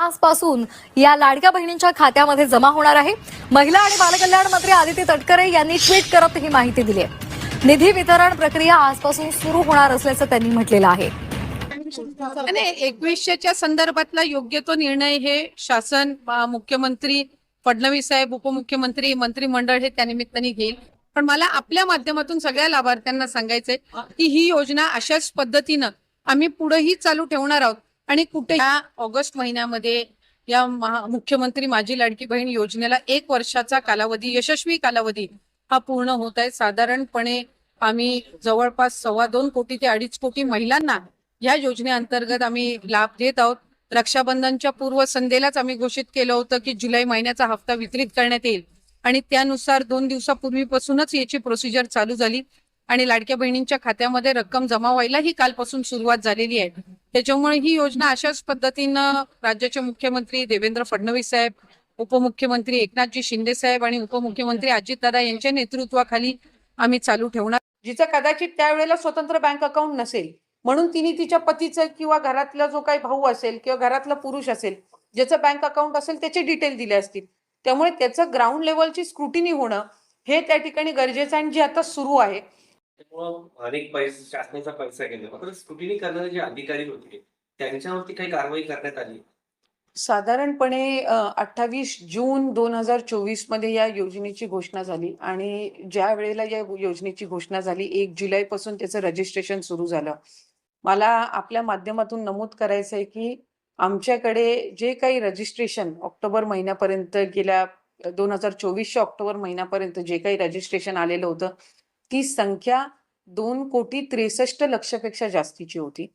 आजपासून या लाडक्या बहिणींच्या खात्यामध्ये जमा होणार आहे. महिला आणि बालकल्याण मंत्री आदिती तटकरे यांनी ट्विट करत ही माहिती दिली आहे. निधी वितरण प्रक्रिया आजपासून सुरू होणार असल्याचं त्यांनी म्हटलेलं आहे. एकवीसशेच्या संदर्भातला योग्य तो निर्णय हे शासन मुख्यमंत्री फडणवीस साहेब उपमुख्यमंत्री मंत्रिमंडळ हे त्यानिमित्ताने घेईल. पण मला आपल्या माध्यमातून सगळ्या लाभार्थ्यांना सांगायचंय की ही योजना अशाच पद्धतीनं आम्ही पुढेही चालू ठेवणार आहोत. आणि कुठे या ऑगस्ट महिन्यामध्ये या मुख्यमंत्री माझी लाडकी बहीण योजनेला एक वर्षाचा कालावधी यशस्वी कालावधी हा पूर्ण होत आहे. साधारणपणे आम्ही जवळपास सव्वा दोन कोटी ते अडीच कोटी महिलांना या योजनेअंतर्गत आम्ही लाभ देत आहोत. रक्षाबंधनच्या पूर्वसंध्येलाच आम्ही घोषित केलं होतं की जुलै महिन्याचा हप्ता वितरित करण्यात येईल. आणि त्यानुसार दोन दिवसापूर्वीपासूनच याची प्रोसिजर चालू झाली. आणि लाडक्या बहिणींच्या खात्यामध्ये रक्कम जमा व्हायला ही कालपासून सुरुवात झालेली आहे. त्याच्यामुळे ही योजना अशाच पद्धतीनं राज्याचे मुख्यमंत्री देवेंद्र फडणवीस साहेब उपमुख्यमंत्री एकनाथजी शिंदे साहेब आणि उपमुख्यमंत्री अजितदादा यांच्या नेतृत्वाखाली आम्ही चालू ठेवणार जिचं कदाचित त्यावेळेला स्वतंत्र बँक अकाउंट नसेल. म्हणून तिने तिच्या पतीचं किंवा घरातला जो काही भाऊ असेल किंवा घरातला पुरुष असेल ज्याचं बँक अकाउंट असेल त्याचे डिटेल दिले असतील. त्यामुळे त्याचं ग्राउंड लेवलची स्क्रुटिनी होणं हे त्या ठिकाणी गरजेचं आणि जे आता सुरू आहे त्यामुळं अनेक पैसे शासनाचा पैसा गेला. मात्र स्क्रुटिनी करणारे जे अधिकारी होते त्यांच्यावरती काही कारवाई करण्यात आली. साधारणपणे अठ्ठावीस जून दोन हजार चोवीसमध्ये या योजनेची घोषणा झाली आणि ज्या वेळेला या योजनेची घोषणा झाली एक जुलै पासून त्याचं रजिस्ट्रेशन सुरू झालं. मला आपल्या माध्यमातून नमूद करायचं आहे की आमच्याकडे जे काही रजिस्ट्रेशन ऑक्टोबर महिन्यापर्यंत गेल्या दोन हजार चोवीसच्या ऑक्टोबर महिन्यापर्यंत जे काही रजिस्ट्रेशन आलेलं होतं ती संख्या दोन कोटी त्रेसष्ट लक्षपेक्षा जास्तीची होती.